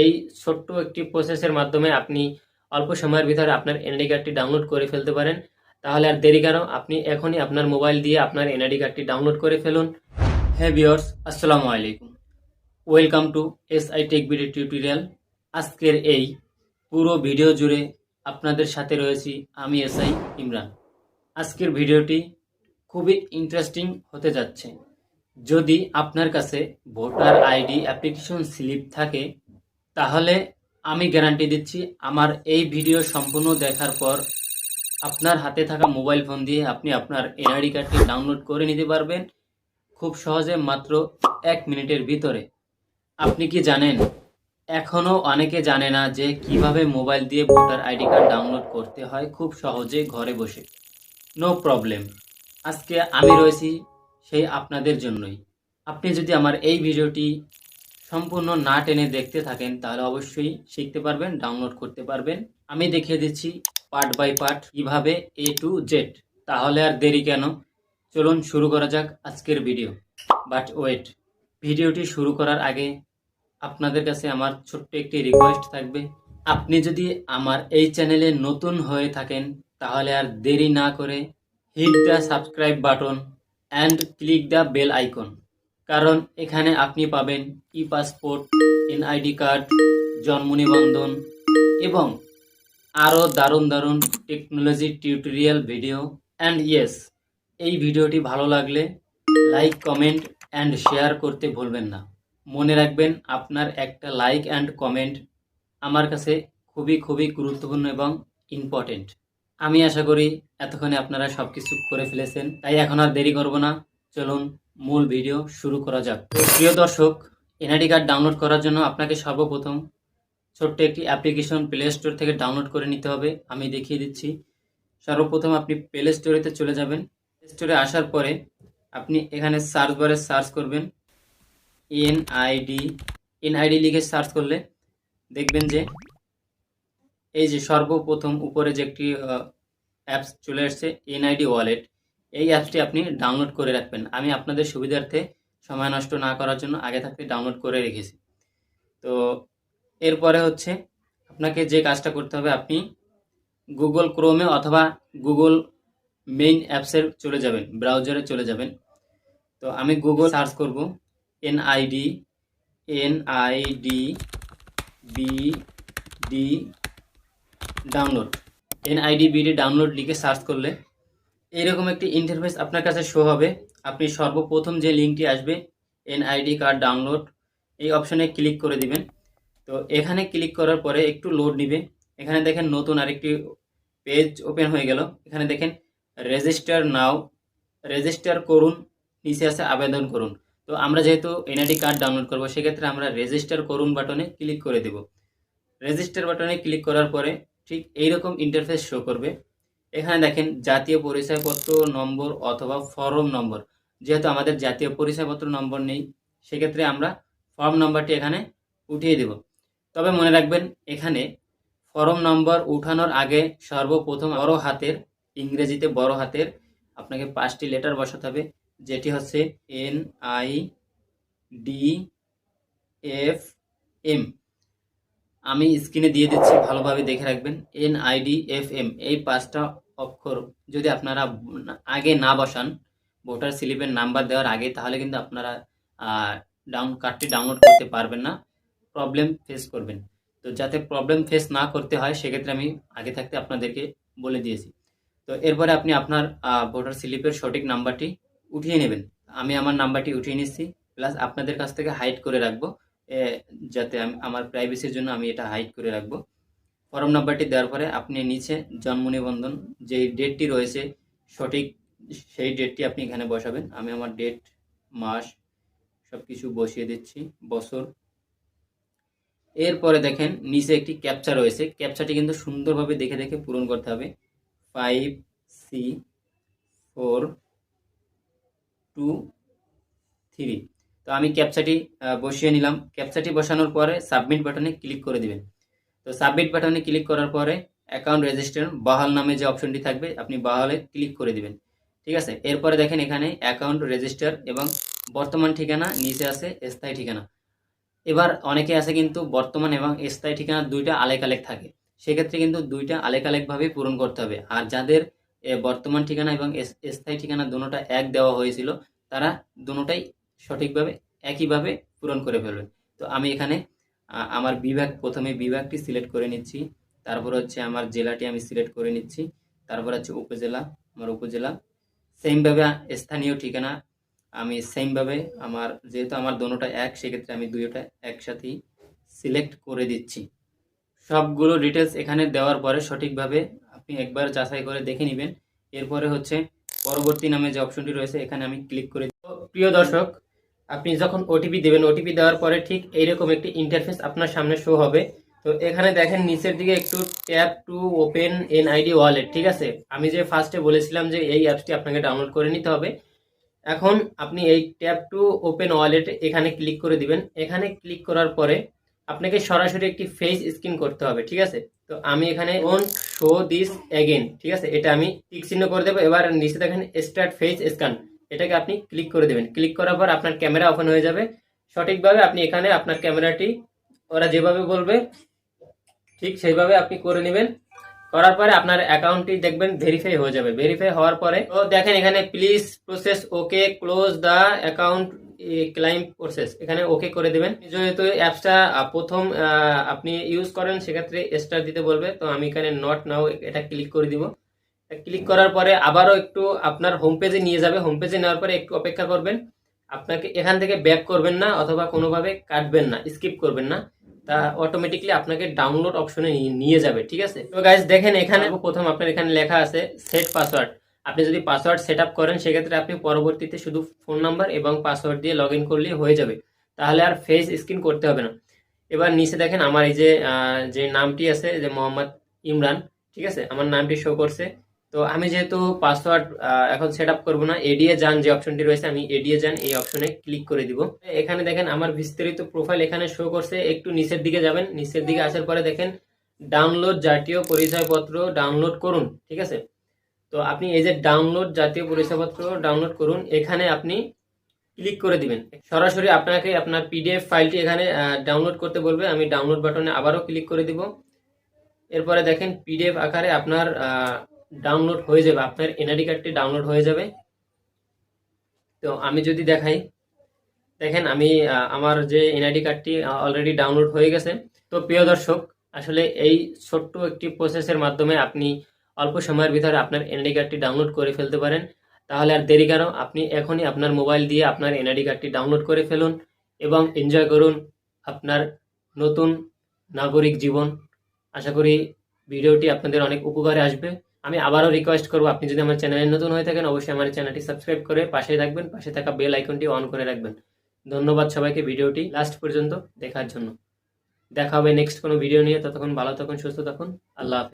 এই ছোট্ট একটি প্রসেসের মাধ্যমে আপনি অল্প সময়ের ভিতরে আপনার এনআইডি কার্ডটি ডাউনলোড করে ফেলতে পারেন। তাহলে আর দেরি কেন? আপনি এখনই আপনার মোবাইল দিয়ে আপনার এনআইডি কার্ডটি ডাউনলোড করে ফেলুন। হ্যাঁ বিয়র্স আসসালামু আলাইকুম। Welcome to S I tech video tutorial আজকের এই পুরো ভিডিও জুড়ে আপনাদের সাথে রয়েছি আমি এস আই ইমরান। আজকের ভিডিওটি খুবই ইন্টারেস্টিং হতে যাচ্ছে। যদি আপনার কাছে ভোটার আইডি অ্যাপ্লিকেশন স্লিপ থাকে তাহলে আমি গ্যারান্টি দিচ্ছি, আমার এই ভিডিও সম্পূর্ণ দেখার পর আপনার হাতে থাকা মোবাইল ফোন দিয়ে আপনি আপনার এনআইডি কার্ডটি ডাউনলোড করে নিতে পারবেন, খুব সহজে মাত্র এক মিনিটের ভিতরে। আপনি কি জানেন এখনও অনেকে জানে না যে কীভাবে মোবাইল দিয়ে ভোটার আইডি কার্ড ডাউনলোড করতে হয়, খুব সহজে ঘরে বসে। নো প্রবলেম আজকে আমি রয়েছি সেই আপনাদের জন্যই। আপনি যদি আমার এই ভিডিওটি সম্পূর্ণ না টেনে দেখতে থাকেন, তাহলে অবশ্যই শিখতে পারবেন ডাউনলোড করতে পারবেন। আমি দেখিয়ে দিচ্ছি পার্ট বাই পার্ট কীভাবে এ টু জেড তাহলে আর দেরি কেন? চলুন শুরু করা যাক আজকের ভিডিও বাট ওয়েট ভিডিওটি শুরু করার আগে আপনাদের কাছে আমার ছোট্ট একটি রিকোয়েস্ট থাকবে। আপনি যদি আমার এই চ্যানেলে নতুন হয়ে থাকেন, তাহলে আর দেরি না করে hit the subscribe button and click the bell icon কারণ এখানে আপনি পাবেন ই পাসপোর্ট এনআইডি কার্ড জন্ম নিবন্ধন এবং আরও দারুণ দারুণ technology tutorial video and yes এই ভিডিওটি ভালো লাগলে লাইক কমেন্ট অ্যান্ড শেয়ার করতে ভুলবেন না। মনে রাখবেন আপনার একটা লাইক অ্যান্ড কমেন্ট আমার কাছে খুবই খুবই গুরুত্বপূর্ণ এবং ইম্পর্টেন্ট আমি আশা করি এতক্ষণে আপনারা সব কিছু করে ফেলেছেন, তাই এখন আর দেরি করব না। চলুন মূল ভিডিও শুরু করা যাক। প্রিয় দর্শক, এনআইডি কার্ড ডাউনলোড করার জন্য আপনাকে সর্বপ্রথম ছোট্ট একটি অ্যাপ্লিকেশন প্লে স্টোর থেকে ডাউনলোড করে নিতে হবে। আমি দেখিয়ে দিচ্ছি। সর্বপ্রথম আপনি প্লে স্টোরেতে চলে যাবেন। স্টোরে আসার পরে আপনি এখানে সার্চ বারে সার্চ করবেন। এনআইডি এনআইডি লিখে সার্চ করলে দেখবেন যে এই যে সর্বপ্রথম উপরে যে একটি অ্যাপস চলে আসছে, এনআইডি ওয়ালেট। এই অ্যাপসটি আপনি ডাউনলোড করে রাখবেন। আমি আপনাদের সুবিধার্থে সময় নষ্ট না করার জন্য আগে থাকতে ডাউনলোড করে রেখেছি। তো এরপরে হচ্ছে আপনাকে যে কাজটা করতে হবে, আপনি গুগল ক্রোমে অথবা গুগল মেইন অ্যাপসের চলে যাবেন, ব্রাউজারে চলে যাবেন। তো আমি গুগল সার্চ করব, NID NID B D download. NID BD download লিখে সার্চ করলে এইরকম একটি ইন্টারফেস আপনার কাছে শো হবে। আপনি সর্বপ্রথম যে লিঙ্কটি আসবে এনআইডি কার্ড ডাউনলোড এই অপশনে ক্লিক করে দিবেন। তো এখানে ক্লিক করার পরে একটু লোড নিবে। এখানে দেখেন নতুন আরেকটি পেজ ওপেন হয়ে গেল। এখানে দেখেন রেজিস্টার নাও রেজিস্টার করুন, নিচে আছে আবেদন করুন। তো আমরা যেহেতু এনআইডি কার্ড ডাউনলোড করব, সেক্ষেত্রে আমরা রেজিস্টার করুন বাটনে ক্লিক করে দেব। রেজিস্টার বাটনে ক্লিক করার পরে ঠিক এইরকম ইন্টারফেস শো করবে। এখানে দেখেন জাতীয় পরিচয়পত্র নম্বর অথবা ফর্ম নম্বর। যেহেতু আমাদের জাতীয় পরিচয়পত্র নম্বর নেই, সেক্ষেত্রে আমরা ফর্ম নম্বরটি এখানে উঠিয়ে দেব। তবে মনে রাখবেন, এখানে ফর্ম নম্বর উঠানোর আগে সর্বপ্রথম বড় হাতের, ইংরেজিতে বড় হাতের আপনাকে পাঁচটি লেটার বসাতে হবে, যেটি হচ্ছে N I D F M আমি স্ক্রিনে দিয়ে দিচ্ছি, ভালোভাবে দেখে রাখবেন। এন আইডি এফ এম এই পাঁচটা অক্ষর যদি আপনারা আগে না বসান ভোটার স্লিপের নাম্বার দেওয়ার আগে, তাহলে কিন্তু আপনারা ডাউন কার্ডটি ডাউনলোড করতে পারবেন না। প্রবলেম ফেস করবেন। তো যাতে প্রবলেম ফেস না করতে হয়, সেক্ষেত্রে আমি আগে থাকতে আপনাদেরকে বলে দিয়েছি। তো এরপরে আপনি আপনার ভোটার স্লিপের সঠিক নাম্বারটি উঠিয়ে নেবেন। আমি আমার নাম্বারটি উঠিয়ে নিচ্ছি প্লাস আপনাদের কাছ থেকে হাইড করে রাখব। যাতে আমার প্রাইভেসির জন্য আমি এটা হাইড করে রাখব। ফর্ম নাম্বারটি দেওয়ার পরে আপনি নিচে জন্ম নিবন্ধন, যেই ডেটটি রয়েছে, সঠিক সেই ডেটটি আপনি এখানে বসাবেন। আমি আমার ডেট মাস সব কিছু বসিয়ে দিচ্ছি, বছর। এরপরে দেখেন, নিচে একটি ক্যাপচা রয়েছে। ক্যাপচাটি কিন্তু সুন্দরভাবে দেখে দেখে পূরণ করতে হবে। Five C four two three তো আমি ক্যাপচাটি বসিয়ে নিলাম। ক্যাপচাটি বসানোর পরে সাবমিট বাটনে ক্লিক করে দিবেন। তো সাবমিট বাটনে ক্লিক করার পরে অ্যাকাউন্ট রেজিস্টার বাহাল নামে যে অপশনটি থাকবে, আপনি বাহালে ক্লিক করে দিবেন। ঠিক আছে? এরপরে দেখেন এখানে অ্যাকাউন্ট রেজিস্টার এবং বর্তমান ঠিকানা, নিচে আছে স্থায়ী ঠিকানা। এবার অনেকে আছে কিন্তু বর্তমান এবং স্থায়ী ঠিকানা দুইটা আলেক আলেক থাকে। সেক্ষেত্রে কিন্তু দুইটা আলেক আলেকভাবে পূরণ করতে হবে। আর যাদের বর্তমান ঠিকানা এবং স্থায়ী ঠিকানা দুটোটা এক দেওয়া হয়েছিল, তারা দুটোটাই সঠিকভাবে, একইভাবে পূরণ করে ফেলবে। তো আমি এখানে আমার বিভাগ, প্রথমে বিভাগটি সিলেক্ট করে নিচ্ছি। তারপর হচ্ছে আমার জেলাটি আমি সিলেক্ট করে নিচ্ছি। তারপর হচ্ছে উপজেলা, আমার উপজেলা। সেমভাবে স্থানীয় ঠিকানা, আমি সেমভাবে আমার, যেহেতু আমার দোনোটা এক, সেক্ষেত্রে আমি দুইটা একসাথেই সিলেক্ট করে দিচ্ছি। সবগুলো ডিটেলস এখানে দেওয়ার পরে সঠিকভাবে আপনি একবার যাচাই করে দেখে নেবেন। এরপরে হচ্ছে পরবর্তী নামে যে অপশনটি রয়েছে, এখানে আমি ক্লিক করে প্রিয় দর্শক আপনি যখন ওটিপি দেবেন ওটিপি দেওয়ার পরে ঠিক এইরকম একটি ইন্টারফেস আপনার সামনে শো হবে। তো এখানে দেখেন নিচের দিকে একটু tap to open N ID wallet ঠিক আছে? আমি যে ফার্স্টে বলেছিলাম যে এই অ্যাপসটি আপনাকে ডাউনলোড করে নিতে হবে। এখন আপনি এই ট্যাপ টু ওপেন ওয়ালেট এখানে ক্লিক করে দিবেন। এখানে ক্লিক করার পরে আপনাকে সরাসরি একটি ফেস স্ক্রিন করতে হবে, ঠিক আছে? তো আমি এখানে ডোন্ট শো দিস এগেন ঠিক আছে? এটা আমি টিক চিহ্ন করে দেবো। এবার নিচে দেখেন স্টার্ট ফেস স্ক্যান এটাকে আপনি ক্লিক করে দেবেন। ক্লিক করার পর আপনার ক্যামেরা ওপেন হয়ে যাবে। সঠিকভাবে আপনি এখানে আপনার ক্যামেরাটি ওরা যেভাবে বলবে, ঠিক সেইভাবে আপনি করে নেবেন। করার পরে আপনার অ্যাকাউন্টটি দেখবেন ভেরিফাই হয়ে যাবে। ভেরিফাই হওয়ার পরে, তো দেখেন এখানে please process okay close the account claim process এখানে ওকে করে দেবেন। যেহেতু অ্যাপসটা প্রথম আপনি ইউজ করেন, সেক্ষেত্রে স্টার দিতে বলবে। তো আমি এখানে নট নাও এটা ক্লিক করে দিব। ক্লিক করার পরে আবারও একটু আপনার হোম পেজে নিয়ে যাবে। হোম পেজে নেওয়ার পরে একটু অপেক্ষা করবেন। আপনাকে এখান থেকে ব্যাক করবেন না অথবা কোনোভাবে কাটবেন না স্কিপ করবেন না। তা অটোমেটিকলি আপনাকে ডাউনলোড অপশনে নিয়ে যাবে, ঠিক আছে? তো গাইজ দেখেন এখানে প্রথম আপনার এখানে লেখা আছে সেট পাসওয়ার্ড আপনি যদি পাসওয়ার্ড সেট আপ করেন, সেক্ষেত্রে আপনি পরবর্তীতে শুধু ফোন নাম্বার এবং পাসওয়ার্ড দিয়ে লগ ইন করলেই হয়ে যাবে। তাহলে আর ফেস স্ক্রিন করতে হবে না। এবার নিচে দেখেন আমার এই যে যে নামটি আছে, যে মোহাম্মদ ইমরান, ঠিক আছে? আমার নামটি শো করছে। তো আমি যেহেতু পাসওয়ার্ড এখন সেট আপ করব না এডিএ যান যে অপশনটি রয়েছে, আমি এডিএ যান এই অপশনে ক্লিক করে দিব। এখানে দেখেন আমার বিস্তারিত প্রোফাইল এখানে শো করছে, একটু নিচের দিকে যাবেন, নিচের দিকে আসার পরে দেখেন ডাউনলোড জাতীয় পরিচয়পত্র ডাউনলোড করুন, ঠিক আছে? তো আপনি এই যে ডাউনলোড জাতীয় পরিচয়পত্র ডাউনলোড করুন, এখানে আপনি ক্লিক করে দিবেন। সরাসরি আপনাকে আপনার পিডিএফ ফাইলটি এখানে ডাউনলোড করতে বলবে, আমি ডাউনলোড বাটনে আবারও ক্লিক করে দিব। এরপরে দেখেন পিডিএফ আকারে আপনার ডাউনলোড হয়ে যাবে, আপনার এনআইডি কার্ডটি ডাউনলোড হয়ে যাবে। তো আমি যদি দেখাই, দেখেন আমি আমার যে এনআইডি কার্ডটি অলরেডি ডাউনলোড হয়ে গেছে। তো প্রিয় দর্শক, আসলে এই ছোট্ট একটি প্রসেসের মাধ্যমে আপনি অল্প সময়ের ভিতরে আপনার এনআইডি কার্ডটি ডাউনলোড করে ফেলতে পারেন। তাহলে আর দেরি কেন, আপনি এখনই আপনার মোবাইল দিয়ে আপনার এনআইডি কার্ডটি ডাউনলোড করে ফেলুন এবং এনজয় করুন আপনার নতুন নাগরিক জীবন। আশা করি ভিডিওটি আপনাদের অনেক উপকারে আসবে। আমি আবারও রিকোয়েস্ট করব, আপনি যদি আমার চ্যানেলে নতুন হয়ে থাকেন, অবশ্যই আমার চ্যানেলটি সাবস্ক্রাইব করে পাশে থাকবেন, পাশে থাকা বেল আইকনটি অন করে রাখবেন। ধন্যবাদ সবাইকে ভিডিওটি লাস্ট পর্যন্ত দেখার জন্য। দেখা হবে নেক্সট কোনো ভিডিও নিয়ে, ততক্ষণ ভালো থাকুন, সুস্থ থাকুন, আল্লাহ